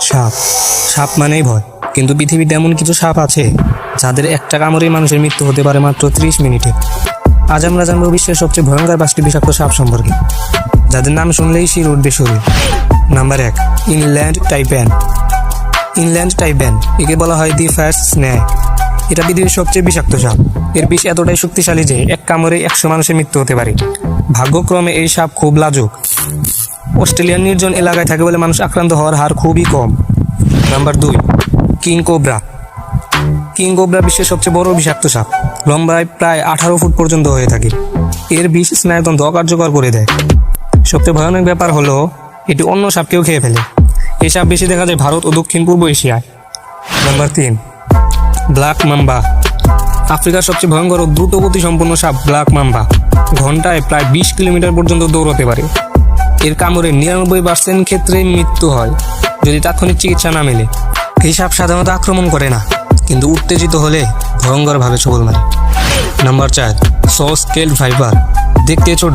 সাপ। সাপ মানেই ভয়। কিন্তু পৃথিবীতে এমন কিছু সাপ আছে, যাদের একটা কামড়েই মানুষের মৃত্যু হতে পারে মাত্র ত্রিশ মিনিটে। আজ আমরা জানব বিশ্বের সবচেয়ে ভয়ঙ্কর পাঁচটি বিষাক্ত সাপ সম্পর্কে। যাদের নাম শুনলেই শির উঠবে শরীর। নাম্বার এক, ইনল্যান্ড টাইপ্যান ইনল্যান্ড টাইপ্যান একে বলা হয় দি ফার্স্ট স্ন্যাক এটা পৃথিবীর সবচেয়ে বিষাক্ত সাপ। এর বিষ এতটাই শক্তিশালী যে এক কামড়ে একশো মানুষের মৃত্যু হতে পারে। ভাগ্যক্রমে এই সাপ খুব লাজুক। অস্ট্রেলিয়ার নির্জন এলাকায় থাকে বলে মানুষ আক্রান্ত হওয়ার হার খুবই কম। নাম্বার দুই, কিং কোবরা। কিং কোবরা বিশ্বের সবচেয়ে বড় বিষাক্ত সাপ। লম্বায় প্রায় আঠারো ফুট পর্যন্ত হয়ে থাকে। এর বিষ স্নায়ুতন্ত্র অকার্যকর করে দেয়। সবচেয়ে ভয়ানক ব্যাপার হলো, এটি অন্য সাপকেও খেয়ে ফেলে। এই সাপ বেশি দেখা যায় ভারত ও দক্ষিণ পূর্ব এশিয়ায়। নাম্বার তিন, ব্ল্যাক মাম্বা। আফ্রিকার সবচেয়ে ভয়ঙ্কর ও দ্রুত গতি সম্পন্ন সাপ ব্ল্যাক মাম্বা। ঘন্টায় প্রায় বিশ কিলোমিটার পর্যন্ত দৌড়াতে পারে। এর কামড়ে নিরানব্বই পার্সেন্ট ক্ষেত্রে মৃত্যু হয়। যদি তাৎক্ষণিক চিকিৎসা না মেলে এই সাপ সাধারণত আক্রমণ করে না, কিন্তু উত্তেজিত হলে ভয়ঙ্করভাবে ছবল মারে। নাম্বার চার, সস স্কেল ফাইবার। দেখতে ছোট,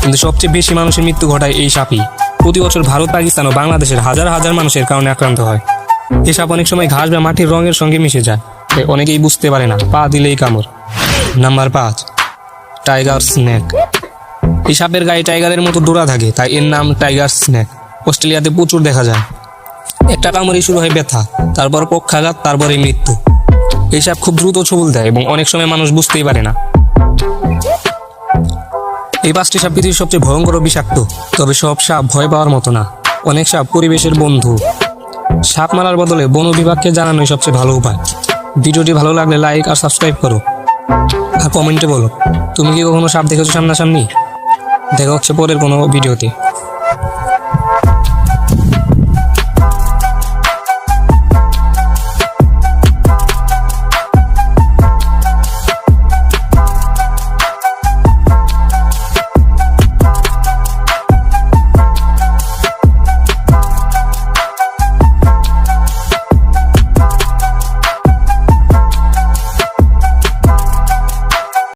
কিন্তু সবচেয়ে বেশি মানুষের মৃত্যু ঘটায় এই সাপই। প্রতি বছর ভারত, পাকিস্তান ও বাংলাদেশের হাজার হাজার মানুষের কারণে আক্রান্ত হয়। এই সাপ অনেক সময় ঘাস বা মাটির রঙের সঙ্গে মিশে যায়। তাই অনেকেই বুঝতে পারে না, পা দিলেই কামড়। নাম্বার পাঁচ, টাইগার স্নেক। এই সাপের গায়ে টাইগারের মতো ডোরা থাকে, তাই এর নাম টাইগার স্নেক। অস্ট্রেলিয়াতে প্রচুর দেখা যায়। একটা কামড়ে শুরু হয় ব্যথা, তারপর পক্ষাঘাত, তারপরে মৃত্যু। এই সাপ খুব দ্রুত ছবল দেয় এবং অনেক সময় মানুষ বুঝতেই পারে না। এই পাঁচটি সাপ পৃথিবীর সবচেয়ে ভয়ঙ্কর বিষাক্ত, তবে সব সাপ ভয় পাওয়ার মতো না। অনেক সাপ পরিবেশের বন্ধু। সাপ মারার বদলে বন বিভাগকে জানানোই সবচেয়ে ভালো উপায়। ভিডিওটি ভালো লাগলে লাইক আর সাবস্ক্রাইব করো। আর কমেন্টে বলো, তুমি কি কখনো সাপ দেখেছ সামনাসামনি? দেখা হচ্ছে পরের কোনো ভিডিওতে।